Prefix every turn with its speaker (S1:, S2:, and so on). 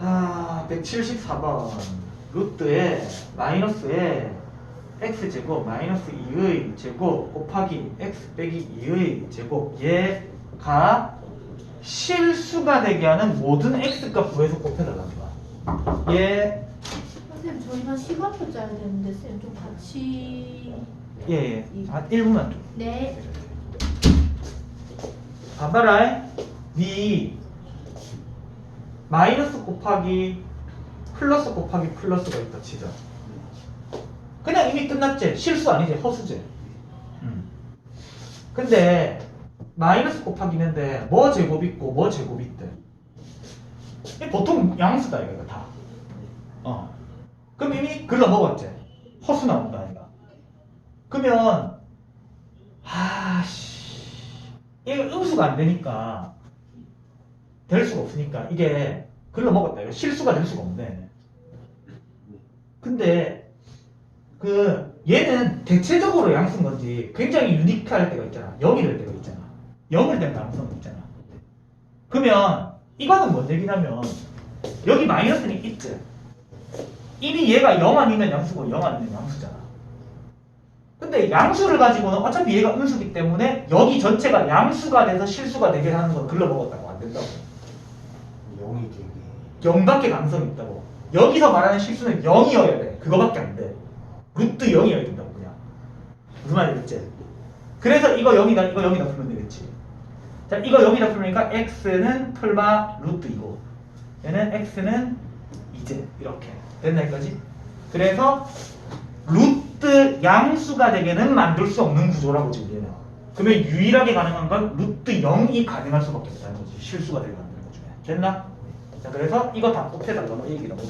S1: 아, 174번. 루트에 마이너스에 x제곱 마이너스 2의 제곱 곱하기 x 빼기 2의 제곱 얘가 실수가 되게 하는 모든 x값 구해서 곱해달라는 거야. 얘,
S2: 선생님 저희만 시간표 짜야 되는데 쌤좀 같이
S1: 예, 예. 한 1분만 좀.
S2: 네
S1: 봐봐라. 네 마이너스 곱하기 플러스 곱하기 플러스가 있다 치자. 그냥 이미 끝났지. 실수 아니지. 허수지. 음. 근데 마이너스 곱하기는데 뭐 제곱 있고 뭐 제곱 있대. 보통 양수다 이거 다. 어. 그럼 이미 글러 먹었지. 허수 나온다 이거. 그러면 아씨 이게 음수가 안 되니까 될 수가 없으니까 이게 글러 먹었다 이거 실수가 될 수가 없네. 근데 그 얘는 대체적으로 양수인 건지 굉장히 유니크할 때가 있잖아. 0이 될 때가 있잖아. 0을 된 가능성이 있잖아. 그러면 이거는 뭔 얘기냐면 여기 마이너스는 있지. 이미 얘가 0 아니면 양수고 0 아니면 양수잖아. 근데 양수를 가지고는 어차피 얘가 음수기 때문에 여기 전체가 양수가 돼서 실수가 되게 하는 건 글러 먹었다고 안 된다고.
S3: 0이 되게
S1: 0밖에 가능성이 있다고. 여기서 말하는 실수는 0이어야 돼. 그거밖에 안 돼. 루트 0이어야 된다고 그냥. 무슨 말이겠지? 그래서 이거 0이다 이거 0이다 풀면 되겠지. 자 이거 0이다 풀으니까 x는 풀마 루트 2고 얘는 x는 이제 이렇게 됐나 이거지? 그래서 루트 양수가 되게는 만들 수 없는 구조라고 지금 얘는. 그러면 유일하게 가능한 건 루트 0이 가능할 수밖에 없다는 거지. 실수가 되게 만드는 것 중에. 됐나? 자 그래서 이거 다 곱해달라고 이 얘기라고.